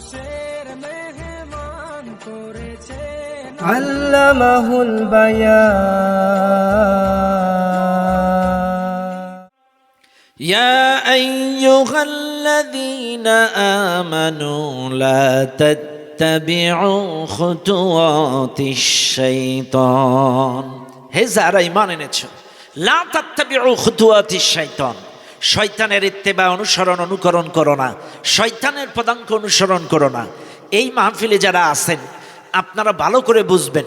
মানুষের মেহমান করেছে علمه البيان يا أيها الذين آمنوا لا تتبعوا خطوات الشيطان হে যারা ইমান এনেছ লা তাত্তাবিউ খুতুয়াতি শাইতান শয়তানের ইত্তেবা অনুসরণ, অনুকরণ করো না। শয়তানের পদাঙ্ক অনুসরণ করো না। এই মাহফিলে যারা আছেন, আপনারা ভালো করে বুঝবেন।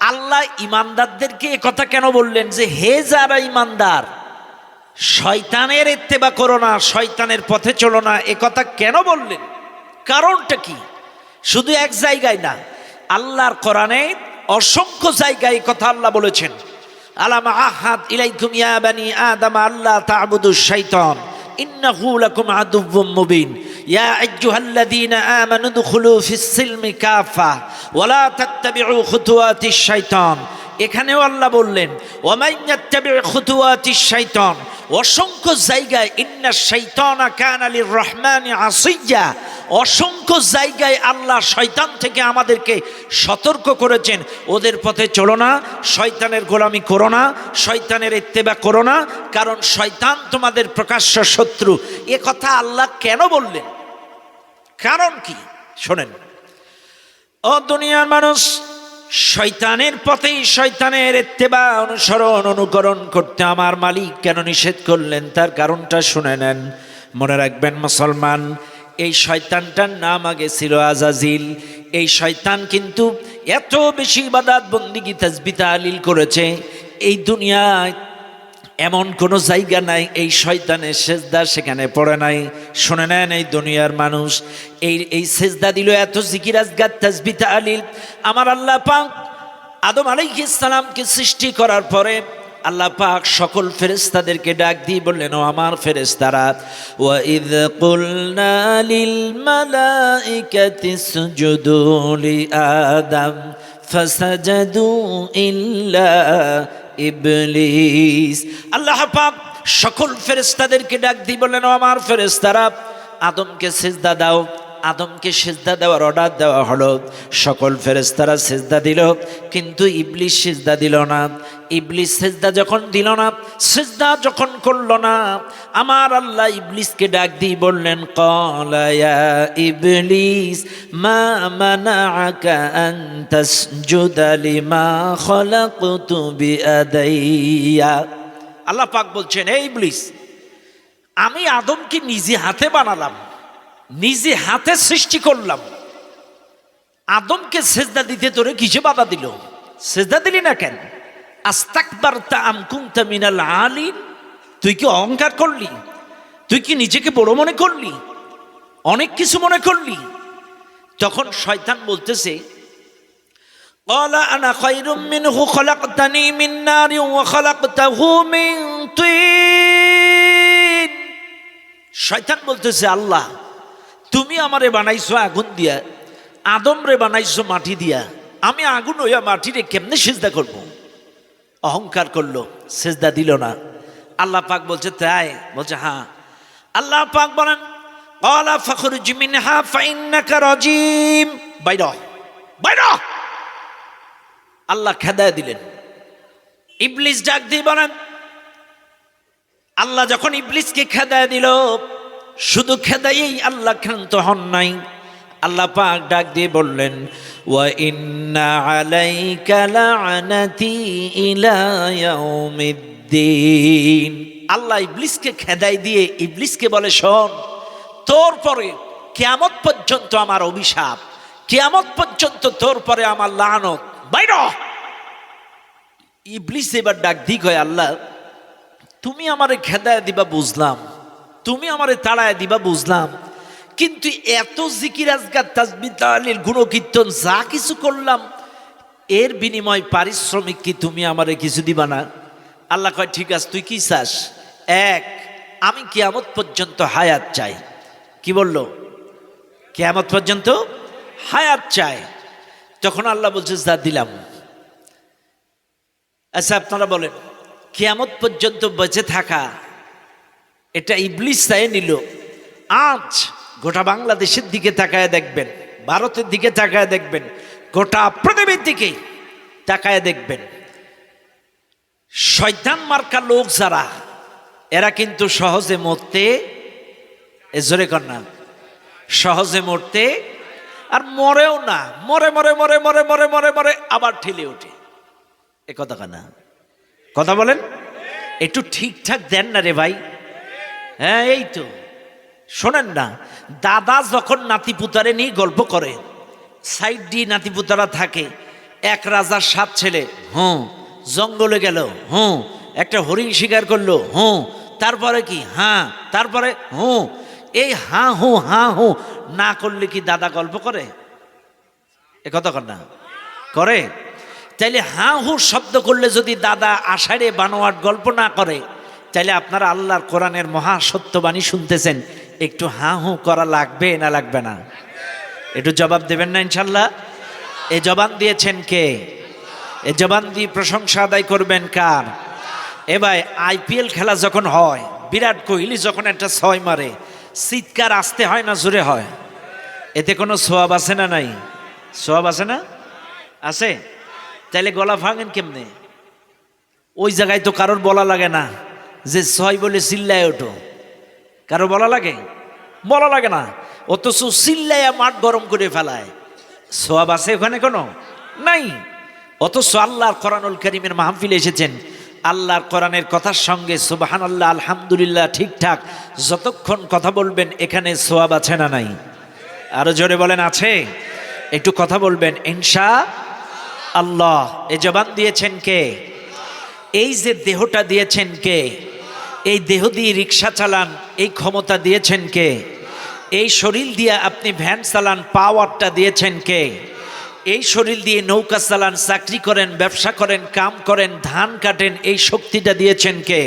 আল্লাহ ইমানদারদেরকে কথা কেন বললেন যে, হে যারা ইমানদার, শয়তানের ইত্তেবা করো না, শয়তানের পথে চলো না। এ কথা কেন বললেন? কারণটা কি? শুধু এক জায়গায় না, আল্লাহর কোরআনে অসংখ্য জায়গায় কথা আল্লাহ বলেছেন। আলামা আহাদ ইলাইকুম ইয়া বানি আদম আল্লাহ তা'বুদু শাইতান, ইন্নাহু লাকুম আদুউম মুবিন। ইয়া আইয়ুহাল্লাযীনা আমানু দুখুলু ফিস সিলমি কাফা ওয়ালা তাত্তাবিউ খুতুওয়াতিশ শাইতান। এখানেও আল্লাহ বললেন শাইতান। অসংখ্য জায়গায় ইন্না শাইতানা কানা আলীর রহমানি আসিয়া, অসংখ্য জায়গায় আল্লাহ শয়তান থেকে আমাদেরকে সতর্ক করেছেন। ওদের পথে চলো না, শয়তানের গোলামি করো না, শয়তানের ইত্তেবা করো না, কারণ শয়তান তোমাদের প্রকাশ্য শত্রু। এ কথা আল্লাহ কেন বললেন? কারণ কি? শোনেন। ও দুনিয়ার মানুষ শয়তানের পথেই শয়তানের এত্তেবা অনুসরণ, অনুকরণ করতে আমার মালিক কেন নিষেধ করলেন? তার কারণটা শুনে নেন। মনে রাখবেন মুসলমান, এই শয়তানটার নাম আগে ছিল আজাজিল। এই শয়তান কিন্তু এত বেশি বাদাত বন্দিগি তাজবিতা আলিল করেছে? এই দুনিয়ায় এমন কোনো জায়গা নাই, এই শয়তানের সেজদা সেখানে পড়ে নাই। শুনে নেন এই দুনিয়ার মানুষ, এই এই সেজদা দিল এত জিকিরাজগার তাজবিতা আলিল আমার আল্লাহ পাক আদম আলাইহিস ইসলামকে সৃষ্টি করার পরে আল্লাহ পাক সকল ফেরেশতাদেরকে ডাক দিয়ে বললেন, ও আমার ফেরেশতারা ওয়া ইয কুলনা লিল মালাইকাতি ইসজুদু লি আদম ইল্লা ইবলিস। আল্লাহ পাক সকল ফেরেস্তাদেরকে ডাক দিই বললেন আমার ফেরেস্তারা আদমকে সেজদা দাও। আদমকে সেজদা দেওয়ার অর্ডার দেওয়া হলো। সকল ফেরেশতারা সেজদা দিল, কিন্তু ইবলিস সেজদা দিল না। ইবলিস সেজদা যখন দিল না, সেজদা যখন করল না, আমার আল্লাহ ইবলিসকে ডাক দিয়ে বললেন কলায়া ইবলিস, মা মানাআকা আন তাসজুদা লিমা খলাকতু বিয়াদাইয়া আল্লাহ পাক বলছেন এই ইবলিস, আমি আদমকে নিজে হাতে বানালাম। নিজে হাতে সৃষ্টি করলাম। আদমকে সেজদা দিতে তোরে কিছু বাধা দিল? সেজদা দিলি না কেন? আস্তাকবার তা আমকুন্তা মিনাল আলী তুই কি অহংকার করলি? তুই কি নিজেকে বড় মনে করলি? অনেক কিছু মনে করলি? তখন শয়তান বলতেছে আনা শয়তান বলতেছে, আল্লাহ তুমি আমারে বানাইছো আগুন দিয়া আদম রে বানাইছো মাটি দিয়া, আমি আগুন হইয়া মাটিরে কেমনে সেজদা করব? অহংকার করল, সেজদা দিল না। আল্লাহ পাক বলছে, তাই? বলছে হ্যাঁ। আল্লাহ পাক বলেন, কলা ফখর জিমিন হা ফাইন্নাকা রজিম। বাইর বাইর আল্লাহ খেদায় দিলেন। ইবলিস ডাক দিয়ে বলেন, আল্লাহ যখন ইবলিসকে খেদায় দিল শুধু খেদাইয়েই আল্লাহ ক্ষান্ত হন নাই। আল্লাহ পাক ডাক দিয়ে বললেন, ওয়া ইন্না আল্লাহ ইবলিসকে খেদাই দিয়ে ইবলিসকে বলে, শোন, তোর পরে কেয়ামত পর্যন্ত আমার অভিশাপ, কেয়ামত পর্যন্ত তোর পরে আমার লানত। বাইর। ইবলিস এবার ডাক দিক হয় আল্লাহ, তুমি আমারে খেদায় দিবা, বুঝলাম। তুমি আমারে তাড়ায় দিবা, বুঝলাম। কিন্তু এত জিকির আজগার তাজবি তালিল, গুণকীর্তন, যা কিছু করলাম, এর বিনিময় পারিশ্রমিক কি তুমি আমারে কিছু দিবা না? আল্লাহ কয়, ঠিক আছে, তুই কি চাস? এক, আমি কেয়ামত পর্যন্ত হায়াত চাই। কি বলল? কেয়ামত পর্যন্ত হায়াত চাই। তখন আল্লাহ বলছে, যা দিলাম। আচ্ছা আপনারা বলেন, কেয়ামত পর্যন্ত বেঁচে থাকা এটা ইবলিস চাই নিল। আজ গোটা বাংলাদেশের দিকে তাকায় দেখবেন, ভারতের দিকে তাকায় দেখবেন, গোটা পৃথিবীর দিকে তাকায় দেখবেন। শয়তান মার্কা লোক যারা, এরা কিন্তু সহজে মরতে জোরে কর না, সহজে মরতে আর মরেও না, মরে মরে মরে মরে মরে মরে মরে আবার ঠেলে ওঠে। এ কথা কানা কথা বলেন? একটু ঠিকঠাক দেন না রে ভাই। হ্যাঁ এই তো। শোনেন না, দাদা যখন নাতিপুতারে নিয়ে গল্প করে, সাইড দিয়ে নাতিপুতারা থাকে, এক রাজার সাত ছেলে, হুঁ, জঙ্গলে গেল, হুঁ, একটা হরিণ শিকার করল, হুঁ, তারপরে কি হ্যাঁ তারপরে, হুঁ, এই হাঁ, হু হাঁ, হু, না করলে কি দাদা গল্প করে? এ কথা না। করে? তাইলে হাঁ, হু শব্দ করলে যদি দাদা আষাঢ়ে বানোয়াট গল্প না করে তাইলে আপনারা আল্লাহর কোরআনের মহা সত্যবাণী শুনতেছেন, একটু হাঁ হু করা লাগবে না লাগবে না? একটু জবাব দেবেন না ইনশাল্লাহ? এ জবান দিয়েছেন কে? এ জবান দিয়ে প্রশংসা আদায় করবেন কার? এবার আইপিএল খেলা যখন হয়, বিরাট কোহলি যখন একটা ছয় মারে চিৎকার আসতে হয় না, জোরে হয়? এতে কোনো সোয়াব আছে না নাই? সোয়াব আছে না? আছে? তাইলে গলা ভাঙেন কেমনে? ওই জায়গায় তো কারোর বলা লাগে না। যে ছয় বলে চিল্লায় ওঠো। কারও বলা লাগে? বলা লাগে না। অথচ চিল্লাইয়া মাঠ গরম করে ফেলায়। সোয়াব আছে ওখানে কোনো? নাই। অথচ আল্লাহর কোরআনুল করিমের মাহফিলে এসেছেন। আল্লাহর কোরআনের কথার সঙ্গে সুবাহান আল্লাহ আলহামদুলিল্লাহ ঠিকঠাক। যতক্ষণ কথা বলবেন, এখানে সোয়াব আছে না নাই? আরও জোরে বলেন, আছে? একটু কথা বলবেন। ইনশা আল্লাহ এ জবান দিয়েছেন কে? এই যে দেহটা দিয়েছেন কে? এই দেহ দিয়ে রিক্সা চালান, এই ক্ষমতা দিয়েছেন কে? এই শরীর দিয়ে আপনি ভ্যান চালান পাওয়ারটা দিয়েছেন কে? এই শরীর দিয়ে নৌকা চালান, চাকরি করেন, ব্যবসা করেন, কাম করেন, ধান কাটেন, এই শক্তিটা দিয়েছেন কে?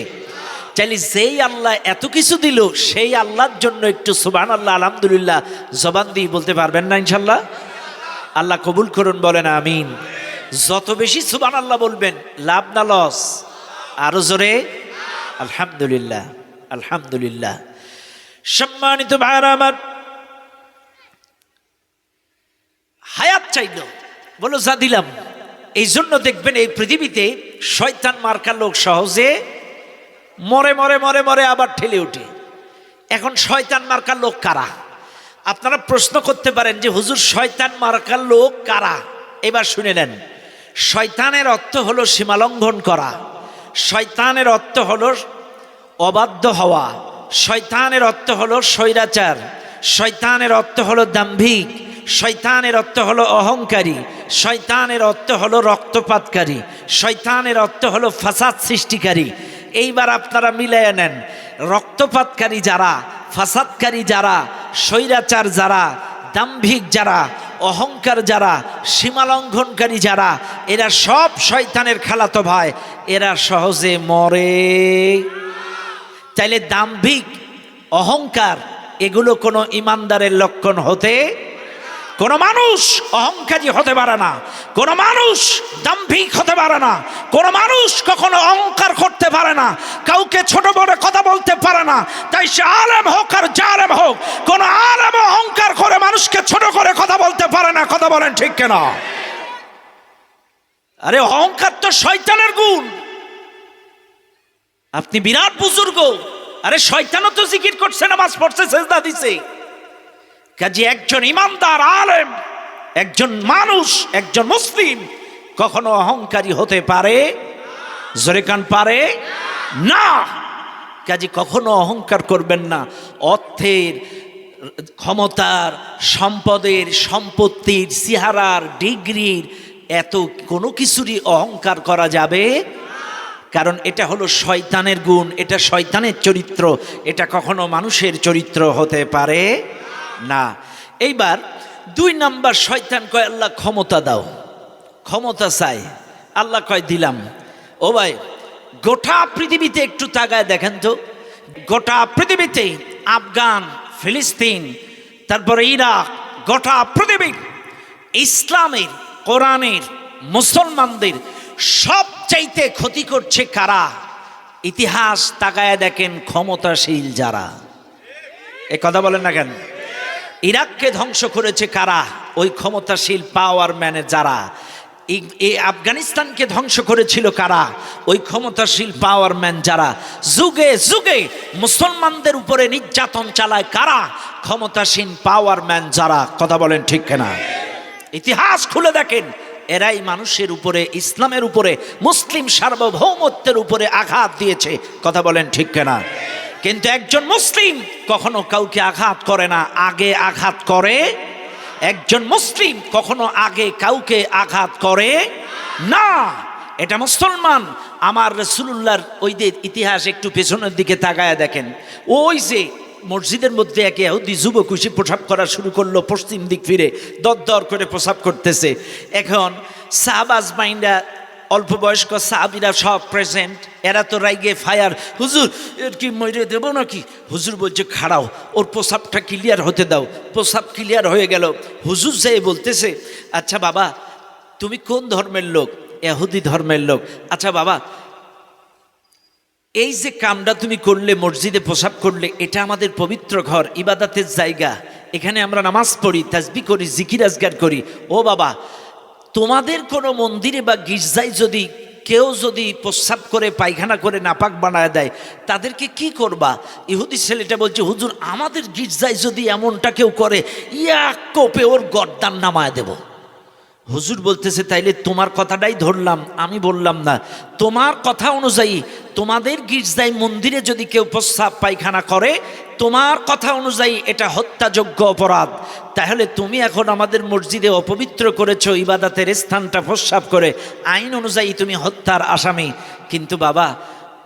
চাইলে যেই আল্লাহ এত কিছু দিল, সেই আল্লাহর জন্য একটু সুবান আল্লাহ আলহামদুলিল্লাহ জবান দিয়ে বলতে পারবেন না ইনশাল্লাহ আল্লাহ কবুল করুন, বলেন আমিন। যত বেশি সুবান আল্লাহ বলবেন, লাভ না লস আরও জোরে। আলহামদুলিল্লাহ আলহামদুলিল্লাহ। সম্মানিত ভাইরা আমার, হায়াত চাইল, বলো যা দিলাম। এই জন্য দেখবেন এই পৃথিবীতে শয়তান মার্কা লোক সহজে মরে মরে মরে মরে আবার ঠেলে ওঠে। এখন শয়তান মার্কা লোক কারা? আপনারা প্রশ্ন করতে পারেন যে, হুজুর, শয়তান মার্কা লোক কারা? এবার শুনে নেন। শয়তানের অর্থ হলো সীমালঙ্ঘন করা। শয়তানের অর্থ হল অবাধ্য হওয়া। শয়তানের অর্থ হল স্বৈরাচার। শয়তানের অর্থ হল দাম্ভিক। শয়তানের অর্থ হলো অহংকারী। শয়তানের অর্থ হলো রক্তপাতকারী। শয়তানের অর্থ হলো ফাসাদ সৃষ্টিকারী। এইবার আপনারা মিলিয়ে নেন। রক্তপাতকারী যারা, ফাসাদকারী যারা, স্বৈরাচার যারা দাম্ভিক যারা, অহংকার যারা, সীমালঙ্ঘনকারী যারা, এরা সব শয়তানের খালাতো ভাই, এরা সহজে মরে। তাইলে দাম্ভিক, অহংকার, এগুলো কোনো ইমানদারের লক্ষণ হতে কোন মানুষ অহংকারী হতে পারে না। কোন মানুষ দাম্ভিক হতে পারে না। কোন মানুষ কখনো অহংকার করতে পারে না। কাউকে ছোট বড় কথা বলতে পারে না। তাই সে আলেম হোক আর জালেম হোক, কোন আলেম অহংকার করে মানুষকে ছোট করে কথা বলতে পারে না। কথা বলেন ঠিক কেনা? আরে অহংকার তো শয়তানের গুণ। আপনি বিরাট বুজুর্গ। আরে শয়তানও তো জিকির করছে, নামাজ পড়ছে, সেজদা দিছে। কাজে একজন ইমানদার আলেম, একজন মানুষ, একজন মুসলিম, কখনো অহংকারী হতে পারে? জোরে কান পারে? না। কাজে কখনো অহংকার করবেন না। অর্থের, ক্ষমতার, সম্পদের, সম্পত্তির সিহারার ডিগ্রির, এত কোনো কিছুরই অহংকার করা যাবে? কারণ এটা হলো শয়তানের গুণ, এটা শয়তানের চরিত্র, এটা কখনো মানুষের চরিত্র হতে পারে? না। এইবার দুই নাম্বার শয়তান কয়, আল্লাহ ক্ষমতা দাও। ক্ষমতা চাই। আল্লাহ কয়, দিলাম। ও ভাই, গোটা পৃথিবীতে একটু তাকায় দেখেন তো। গোটা পৃথিবীতে আফগান, ফিলিস্তিন, তারপরে ইরাক, গোটা পৃথিবী ইসলামের, কোরআনের, মুসলমানদের সবচাইতে ক্ষতি করছে কারা? ইতিহাস তাকায় দেখেন ক্ষমতাশীল যারা। এ কথা বলেন না কেন? ইরাককে ধ্বংস করেছে কারা? ওই ক্ষমতাশীল পাওয়ার ম্যানে যারা। এই- আফগানিস্তানকে ধ্বংস করেছিল কারা? ওই ক্ষমতাশীল পাওয়ার ম্যান যারা। যুগে যুগে মুসলমানদের উপরে নির্যাতন চালায় কারা? ক্ষমতাসীন পাওয়ার ম্যান যারা। কথা বলেন ঠিক কেনা? ইতিহাস খুলে দেখেন, এরাই মানুষের উপরে, ইসলামের উপরে, মুসলিম সার্বভৌমত্বের উপরে আঘাত দিয়েছে। কথা বলেন ঠিক কেনা? কিন্তু একজন মুসলিম কখনো কাউকে আঘাত করে না, আগে আঘাত করে। একজন মুসলিম কখনো আগে কাউকে আঘাত করে না। এটা মুসলমান। আমার রসুল্লাহর ওই ইতিহাস একটু পেছনের দিকে তাকায় দেখেন। ওই যে মসজিদের মধ্যে একে হুদি যুবক খুশি প্রসাব করা শুরু করল, পশ্চিম দিক ফিরে দর দর করে প্রসাব করতেছে। এখন সাহাবাজ মাইন্ডা অল্প বয়স্ক সাহাবিরা সব প্রেজেন্ট এরা তো রাইগে ফায়ার হুজুর, এর কি মরে দেব নাকি? হুজুর বলছে, খাড়াও, ওর প্রসাবটা ক্লিয়ার হতে দাও। প্রসাব ক্লিয়ার হয়ে গেল। হুজুর যে বলতেছে আচ্ছা বাবা, তুমি কোন ধর্মের লোক? এহুদি ধর্মের লোক। আচ্ছা বাবা, এই যে কামটা তুমি করলে, মসজিদে প্রসাব করলে, এটা আমাদের পবিত্র ঘর, ইবাদাতের জায়গা। এখানে আমরা নামাজ পড়ি, তাজবি করি, জিকির আজগার করি। ও বাবা তোমাদের কোনো মন্দিরে বা গির্জায় যদি কেউ যদি প্রস্রাব করে, পায়খানা করে, নাপাক বানায় দেয়, তাদেরকে কি করবা? ইহুদি ছেলেটা বলছে, হুজুর, আমাদের গির্জায় যদি এমনটা কেউ করে ইয়া কোপে ওর গর্দান নামায় দেবো। হুজুর বলতেছে, তাইলে তোমার কথাটাই ধরলাম, আমি বললাম না। তোমার কথা অনুযায়ী তোমাদের গির্জায় মন্দিরে যদি কেউ প্রস্রাব পায়খানা করে, তোমার কথা অনুযায়ী এটা হত্যাযোগ্য অপরাধ। তাহলে তুমি এখন আমাদের মসজিদে অপবিত্র করেছ, ইবাদাতের স্থানটা প্রস্রাব করে। আইন অনুযায়ী তুমি হত্যার আসামি। কিন্তু বাবা,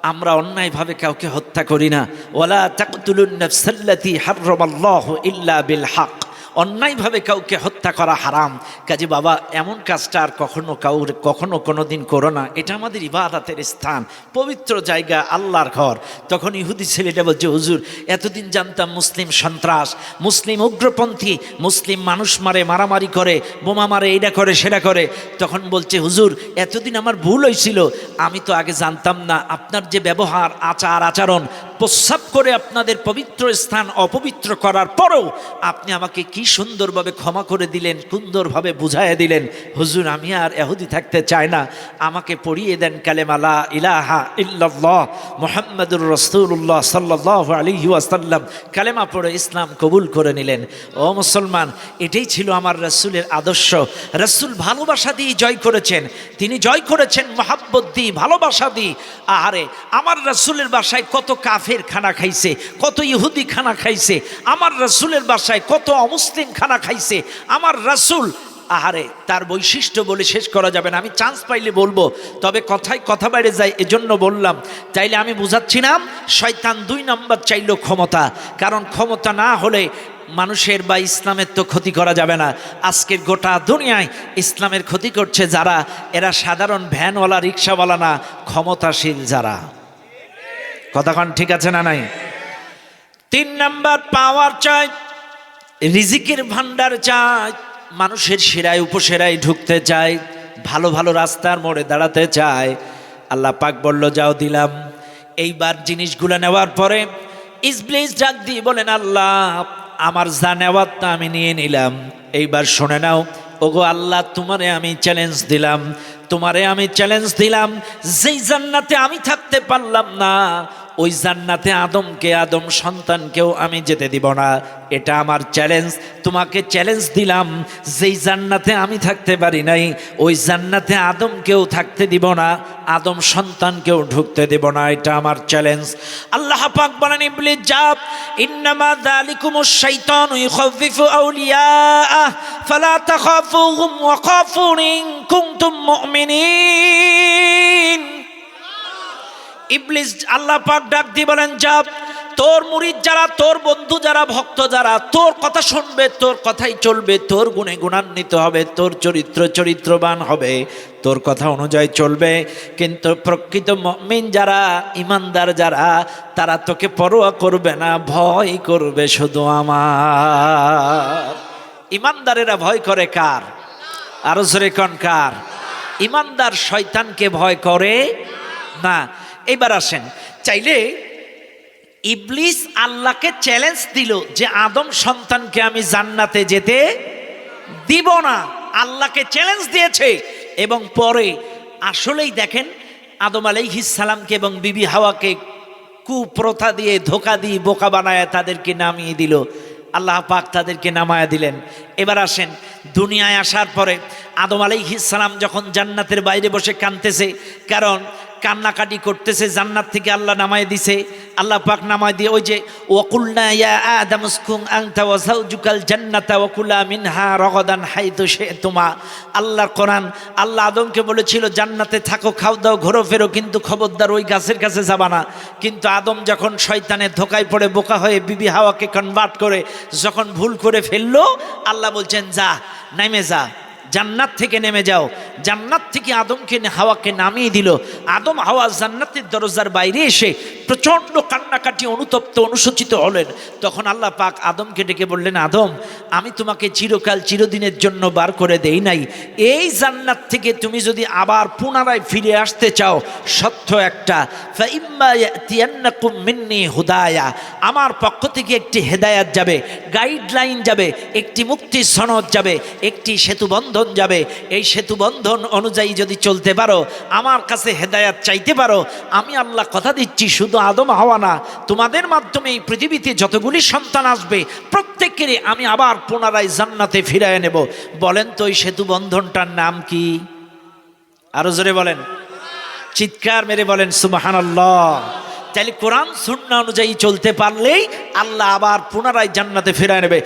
আমরা অন্যায়ভাবে কাউকে হত্যা করি না। ওলা তাকতুলুন নাফসাল্লাতি হাররামাল্লাহু ইল্লা বিল হক। অন্যায়ভাবে কাউকে হত্যা করা হারাম। কাজে বাবা, এমন কাজটা আর কখনো কাউর, কখনো কোনো দিন করো না। এটা আমাদের ইবাদাতের স্থান, পবিত্র জায়গা, আল্লাহর ঘর। তখন ইহুদি ছেলেটা বলছে, হুজুর, এতদিন জানতাম মুসলিম সন্ত্রাস, মুসলিম উগ্রপন্থী, মুসলিম মানুষ মারে, মারামারি করে, বোমা মারে এটা করে সেটা করে। তখন বলছে, হুজুর, এতদিন আমার ভুল হয়েছিল আমি তো আগে জানতাম না, আপনার যে ব্যবহার, আচার, আচরণ, প্রস্রাব করে আপনাদের পবিত্র স্থান অপবিত্র করার পরেও আপনি আমাকে কি সুন্দরভাবে ক্ষমা করে দিলেন, সুন্দরভাবে বুঝাইয়া দিলেন, হুজুর, আমি আর এহুদি থাকতে চাই না। আমাকে পড়িয়ে দেন কালেমালা ইলাহা ইল্লাল্লাহ মোহাম্মদুর রসুল্লাহ সাল্লাহ আলী আসাল্লাম কালেমা পড়ে ইসলাম কবুল করে নিলেন। ও মুসলমান, এটাই ছিল আমার রসুলের আদর্শ। রসুল ভালোবাসা দিয়ে জয় করেছেন। তিনি জয় করেছেন মহাব্বত দিয়ে, ভালোবাসা দিই আহারে, আমার রসুলের বাসায় কত কাফের খানা খাইছে, কত ইহুদি খানা খাইছে, আমার রসুলের বাসায় কত অমুসলিম খানা খাইছে, আমার রসুল, আহারে, তার বৈশিষ্ট্য বলে শেষ করা যাবে না, আমি চান্স পাইলে বলব, তবে কথায় কথা বাইরে যায়, এজন্য বললাম, চাইলে আমি বুঝাচ্ছি না, শয়তান দুই নম্বর চাইল ক্ষমতা, কারণ ক্ষমতা না হলে মানুষের বা ইসলামের তো ক্ষতি করা যাবে না, আজকের গোটা দুনিয়ায় ইসলামের ক্ষতি করছে যারা, এরা সাধারণ ভ্যানওয়ালা, রিক্সাওয়ালা না, ক্ষমতাশীল যারা। কথাক্ষণ ঠিক আছে না নাই? তিন নাম্বার পাওয়ার চাই। রিজিকের ভান্ডার চাই মানুষের শিরায় উপসেরায় ঢুকতে চায়, ভালো ভালো রাস্তার মোড়ে দাঁড়াতে চায়। আল্লাহ পাক বলল, যাও, দিলাম। এইবার জিনিসগুলো নেওয়ার পরে ইসব্লিস ডাক দিয়ে বলেন, আল্লাহ, আমার যা নেওয়ার তা আমি নিয়ে নিলাম। এইবার শুনে নাও, ওগো আল্লাহ, তোমারে আমি চ্যালেঞ্জ দিলাম। তোমারে আমি চ্যালেঞ্জ দিলাম। যেই জান্নাতে আমি থাকতে পারলাম না ওই জান্নাতে আদমকে, আদম সন্তানকেও আমি যেতে দিব না। এটা আমার চ্যালেঞ্জ তোমাকে চ্যালেঞ্জ দিলাম, যেই জান্নাতে আমি থাকতে পারি নাই, ওই জান্নাতে আদমকেও থাকতে দিব না, আদম সন্তানকেও ঢুকতে দেব না, এটা আমার চ্যালেঞ্জ আল্লাহ পাক বলেন ইবলিস যাব ইন্নামা যালিকুমুশ শাইতানু ইখাফিফু আউলিয়াআহ ফালা তাখাফুহুম ওয়া খাফুনি ইন কুনতুম মুমিনিন। ইবলিস আল্লাহ পাক ডাক দিয়ে বলেন যাব তোর মুরিদ যারা, তোর বন্ধু যারা, ভক্ত যারা, তোর কথা শুনবে, তোর কথাই চলবে, তোর গুণে গুণান্বিত হবে, তোর চরিত্র চরিত্রবান হবে, তোর কথা অনুযায়ী চলবে। কিন্তু প্রকৃত মমিন যারা, ইমানদার যারা, তারা তোকে পরোয়া করবে না, ভয় করবে শুধু আমার। ইমানদারেরা ভয় করে কার? আরও জোরে কন কার? ইমানদার শয়তানকে ভয় করে? না এবার আসেন। চাইলে ইবলিস আল্লাহকে চ্যালেঞ্জ দিল যে আদম সন্তানকে আমি জান্নাতে যেতে দিব না। আল্লাহকে চ্যালেঞ্জ দিয়েছে এবং পরে আসলেই দেখেন আদম সালামকে এবং বিবি হাওয়াকে কুপ্রথা দিয়ে ধোকা দিয়ে বোকা বানায় তাদেরকে নামিয়ে দিল। আল্লাহ পাক তাদেরকে নামায়া দিলেন। এবার আসেন, দুনিয়ায় আসার পরে আদম সালাম যখন জান্নাতের বাইরে বসে কানতেছে কারণ কান্নাকাটি করতেছে, জান্নাত থেকে আল্লাহ নামায় দিছে, আল্লাহ পাক নামায় দিয়ে ওই যে, ওয়াকুলনা ইয়া আদম উসকুন আনতা ওয়া জান্নাতা ওয়া কুলা মিনহা রগদান হাইতু শি'তুমা। আল্লাহর কোরআন, আল্লাহ আদমকে বলেছিল, জান্নাতে থাকো, খাও দাও, ঘোরো ফেরো, কিন্তু খবরদার ওই গাছের কাছে যাবা না। কিন্তু আদম যখন শয়তানের ধোকায় পড়ে, বোকা হয়ে বিবি হাওয়াকে কনভার্ট করে যখন ভুল করে ফেলল, আল্লাহ বলছেন, যা, নেমে যা। জান্নাত থেকে নেমে যাও। জান্নাত থেকে আদমকে হাওয়াকে নামিয়ে দিল। আদম হাওয়া জান্নাতের দরজার বাইরে এসে প্রচণ্ড কান্নাকাটি, অনুতপ্ত অনুসূচিত হলেন। তখন আল্লাহ পাক আদমকে ডেকে বললেন, আদম, আমি তোমাকে চিরকাল, চিরদিনের জন্য বার করে দেই নাই। এই জান্নাত থেকে তুমি যদি আবার পুনরায় ফিরে আসতে চাও, সত্য একটা। হুদায়া। আমার পক্ষ থেকে একটি হেদায়াত যাবে, গাইডলাইন যাবে, একটি মুক্তি সনদ যাবে, একটি সেতুবন্ধ বন্ধন যাবে, এই সেতু বন্ধন অনুযায়ী যদি চলতে পারো, আমার কাছে হেদায়াত চাইতে পারো, আমি আল্লাহ কথা দিচ্ছি, শুধু আদম হওয়া না, তোমাদের মাধ্যমে এই পৃথিবীতে যতগুলি সন্তান আসবে, প্রত্যেকেরই আমি আবার পুনরায় জান্নাতে ফিরায় নেব। বলেন তো, এই সেতু বন্ধনটার নাম কি? আরও জোরে বলেন। চিৎকার মেরে বলেন সুবাহান তাহলে কোরআন সুন্না অনুযায়ী চলতে পারলেই আল্লাহ আবার পুনরায় জান্নাতে ফেরায় নেবে।